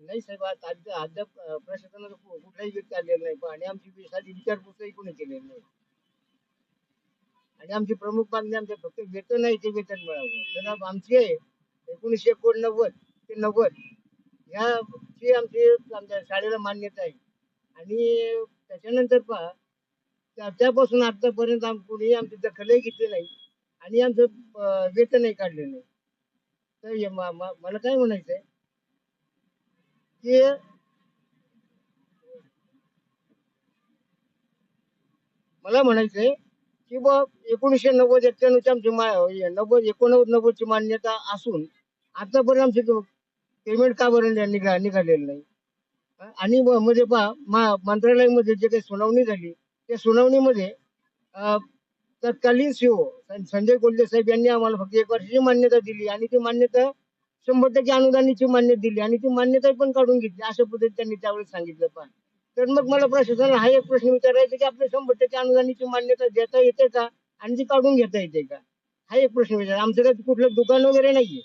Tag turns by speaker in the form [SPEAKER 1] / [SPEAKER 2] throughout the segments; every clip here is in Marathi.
[SPEAKER 1] नाही साहेब आज अद्याप अद्याप कुठलाही व्यक्ती आलेला नाही. पण आणि आमची साधी विचारपूसही कोणी केलेली नाही. आणि आमची प्रमुख मागणी आमच्या फक्त वेतन आहे ते वेतन मिळावं. तर आमची आहे एकोणीसशे एकोणनव्वद ते नव्वद. ह्याची आमची आमच्या शाळेला मान्यता आहे. आणि त्याच्यानंतर पहा त्या- त्यापासून आतापर्यंत आम कोणी आमची दखलही घेतली नाही. आणि आमचं वेतनही काढले नाही. तर मला काय म्हणायचंय? की मला म्हणायचंय की बा एकोणीसशे नव्वद एक्क्याण्णवची आमची नव्वद एकोणनव्वद नव्वदची मान्यता असून आतापर्यंत आमची पेमेंट का बरं निघा निघालेलं नाही? आणि म्हणजे मध्ये पहा मंत्रालयामध्ये जे काही सुनावणी झाली त्या सुनावणीमध्ये अं, तत्कालीन हो. सीओ संजय कोल्हे साहेब यांनी आम्हाला फक्त एक वर्षाची मान्यता दिली आणि ती मान्यता शंभर टक्के अनुदानाची मान्यता दिली आणि ती मान्यता पण काढून घेतली अशा पद्धतीने त्यांनी त्यावेळेस सांगितलं पण. तर मग मला प्रशासनाला हा एक प्रश्न विचारायचा की आपल्या शंभर टक्के अनुदानाची मान्यता देता येते का आणि ती काढून घेता येते का? हा एक प्रश्न विचार आमचं काही कुठलं दुकान वगैरे नाहीये.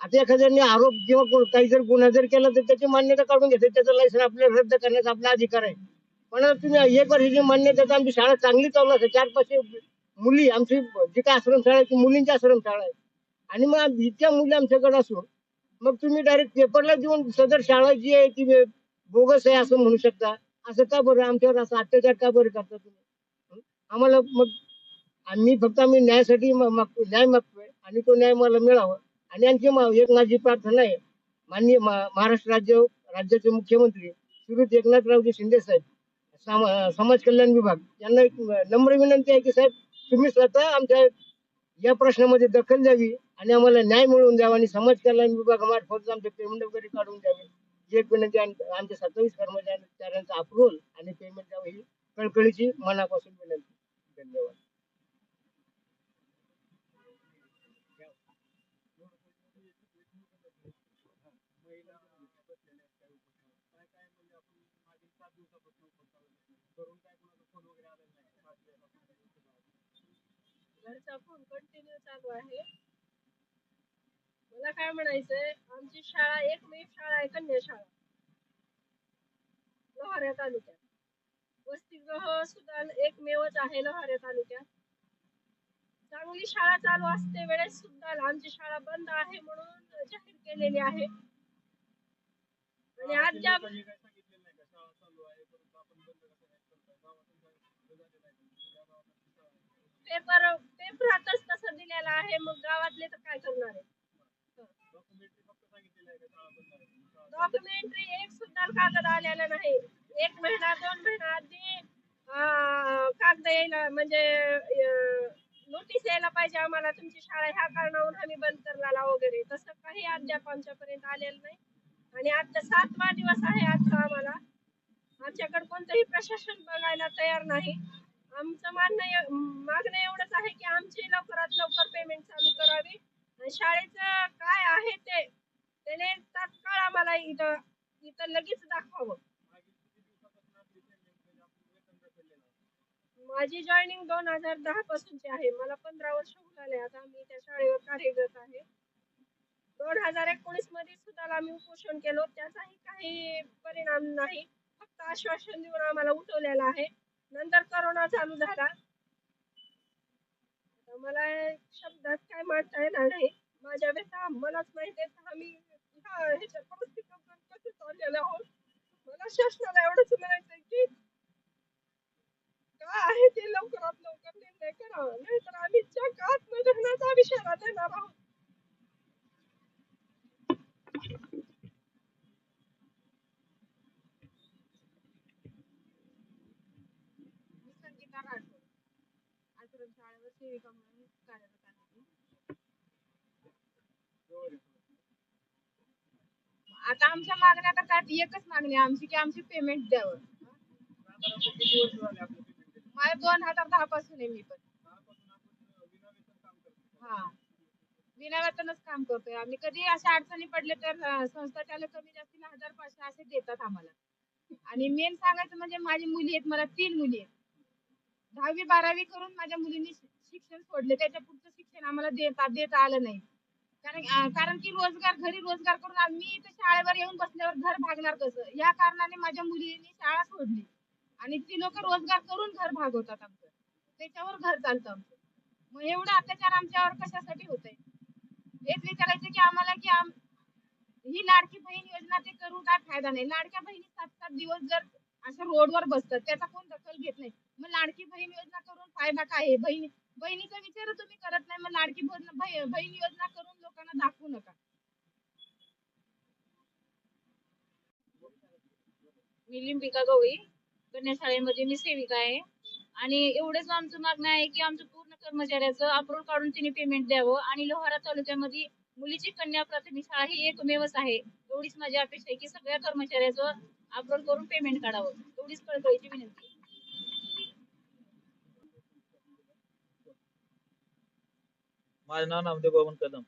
[SPEAKER 1] आता एखाद्याने आरोप किंवा काही जर गुन्हा जर केला तर त्याची मान्यता काढून घेते त्याचं लायसन आपल्याला रद्द करण्याचा आपला अधिकार आहे. पण तुम्ही एक वर्षाची मान्यता आमची शाळा चांगली चालू असते चार पाचशे मुली आमची जी काय आश्रमशाळा आहे ती मुलींची आश्रमशाळा आहे. आणि मग इतक्या मुली आमच्याकडे असून मग तुम्ही डायरेक्ट पेपरला देऊन सदर शाळा जी आहे ती बोगस आहे असं म्हणू शकता. असं का बरं? आमच्यावर असं अत्याचार का बरं करता तुम्ही? आम्हाला मग आम्ही फक्त आम्ही न्यायासाठी मागतो न्याय मागतोय आणि तो न्याय मला मिळावा. आणि आणखी मा- एक माझी प्रार्थना आहे. माननीय महाराष्ट्र राज्य राज्याचे मुख्यमंत्री श्रीयुत एकनाथरावजी शिंदे साहेब सामा- समाज कल्याण विभाग यांना एक नम्र विनंती आहे की साहेब तुम्ही स्वतः आमच्या या प्रश्नामध्ये दखल द्यावी आणि आम्हाला न्याय मिळवून द्यावा आणि समाज कल्याण विभागामार्फत आमचे पेमेंट वगैरे काढून द्यावे. एक विनंती आमच्या सत्तावीस कर्मचाऱ्यांचा अप्रुव्हल आणि पेमेंट द्यावं ही कळकळीची मनापासून विनंती. धन्यवाद.
[SPEAKER 2] घरचा फोन कंटिन्यू चालू आहे. मला काय म्हणायचंय आमची शाळा एकमेव शाळा आहे कन्या शाळा लोहाऱ्या तालुक्यात. वसतिगृह सुद्धा एकमेवच आहे लोहाऱ्या तालुक्यात. चांगली शाळा चालू असते वेळेस सुद्धा आमची शाळा बंद आहे म्हणून जाहीर केलेली आहे. आणि अद्याप पेपर पेपरातच तसं दिलेला आहे मग गावातले तर काय करणार आहे? डॉक्युमेंटरी एक सुद्धा कागद आलेला नाही. एक महिना दोन महिना आधी कागद यायला म्हणजे नोटीस यायला पाहिजे आम्हाला तुमची शाळा ह्या कारणावरून आम्ही बंद करला वगैरे. तसं काही अद्याप आमच्यापर्यंत आलेलं नाही. आणि आता सातवा दिवस आहे आजचा आम्हाला. आमच्याकडे कोणतंही प्रशासन बघायला तयार नाही. आमचं मानणं मागणं एवढंच आहे की आमची लवकरात लवकर पेमेंट चालू करावी. शाळेचं काय आहे ते त्याने तात्काळ आम्हाला इथं इथं लगेच दाखवावं. माझी जॉईनिंग दोन हजार दहा पासूनची आहे. मला पंधरा वर्ष होत आले. आता मी त्या शाळेवर कार्यरत आहे. दोन हजार एकोणीसमध्ये सुद्धा आम्ही उपोषण केलो. त्याचाही काही परिणाम नाही. फक्त आश्वासन देऊन आम्हाला उठवलेलं आहे. नंतर करोना चालू झाला. मला शब्दात काय मांडता येणार नाही. माझ्या व्यथा मलाच माहिती आहे. आम्ही ह्या ह्याच्या परिस्थितीतून कसे चाललेलो आहोत? मला शासनाला एवढंच म्हणायचं की काय आहे ते लवकरात लवकर निर्णय करावा नाहीतर आम्ही जग आत्मदहनाचा विषय राहणार आहोत.
[SPEAKER 3] शाळेवर सेविका म्हणून कार्यरत आहे. आता आमच्या मागण्या तर काय एकच मागणी आहे आमची की आमची पेमेंट द्यावं. मला दोन हजार दहा पासून आहे मी पण. हा. विनावेतनच काम करतोय आम्ही. कधी अशा अडचणी पडले तर संस्था चालक कमी जास्तीला हजार पाचशे असे देतात आम्हाला. आणि मेन सांगायचं म्हणजे माझी मुली आहेत मला तीन मुली आहेत. दहावी बारावी करून माझ्या मुलींनी शिक्षण सोडले. त्याच्या पुढचं शिक्षण आम्हाला देता देता आलं नाही. कारण कारण की रोजगार घरी रोजगार करून आम्ही इथे शाळेवर येऊन बसल्यावर घर भागणार कसं? या कारणाने माझ्या मुलीने शाळा सोडली. आणि ती लोक रोजगार करून घर भागवतात आमचं. त्याच्यावर घर चालतं आमचं. मग एवढा अत्याचार आमच्यावर कशासाठी होतंय? हेच विचारायचं की आम्हाला की आम- ही लाडकी बहीण योजना ते करून काय फायदा नाही? लाडक्या बहिणी सात सात दिवस जर अशा रोडवर बसतात त्याचा कोण दखल घेत नाही? मग लाडकी बहीण योजना करून फायदा काय आहे? बहिणी बहिणीचा विचार तुम्ही करत नाही मग लाडकी बहीण योजना करून लोकांना दाखवू नका.
[SPEAKER 4] मी लिंबिका गवळी कन्या शाळेमध्ये मी सेविका आहे. आणि एवढंच आमचं मागणं आहे की आमचं पूर्ण कर्मचाऱ्याचं अप्रूव्ह काढून तिने पेमेंट द्यावं. आणि लोहारा तालुक्यामध्ये मुलीची कन्या प्राथमिक शाळा ही एकमेवच आहे. एवढीच माझी अपेक्षा आहे की सगळ्या कर्मचाऱ्याचं अप्रूव्ह करून पेमेंट काढावं. एवढीच कळकळीची विनंती
[SPEAKER 5] माझं नाव नामदेव बाबन कदम.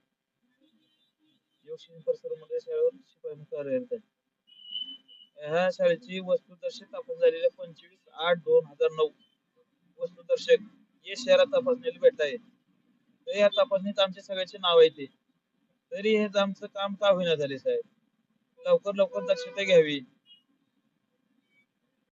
[SPEAKER 5] योगशिन शाळेवर शिपाई कार्यरत आहे. ह्या शाळेची वस्तुदर्शक तपास झालेल्या पंचवीस आठ दोन हजार नऊ वस्तुदर्शक हे शहरात तपासणीला भेट आहे. तर या तपासणीत आमचे सगळ्याचे नाव येते तरी हे आमचं काम का होईना झाले साहेब? लवकर लवकर दक्षता घ्यावी.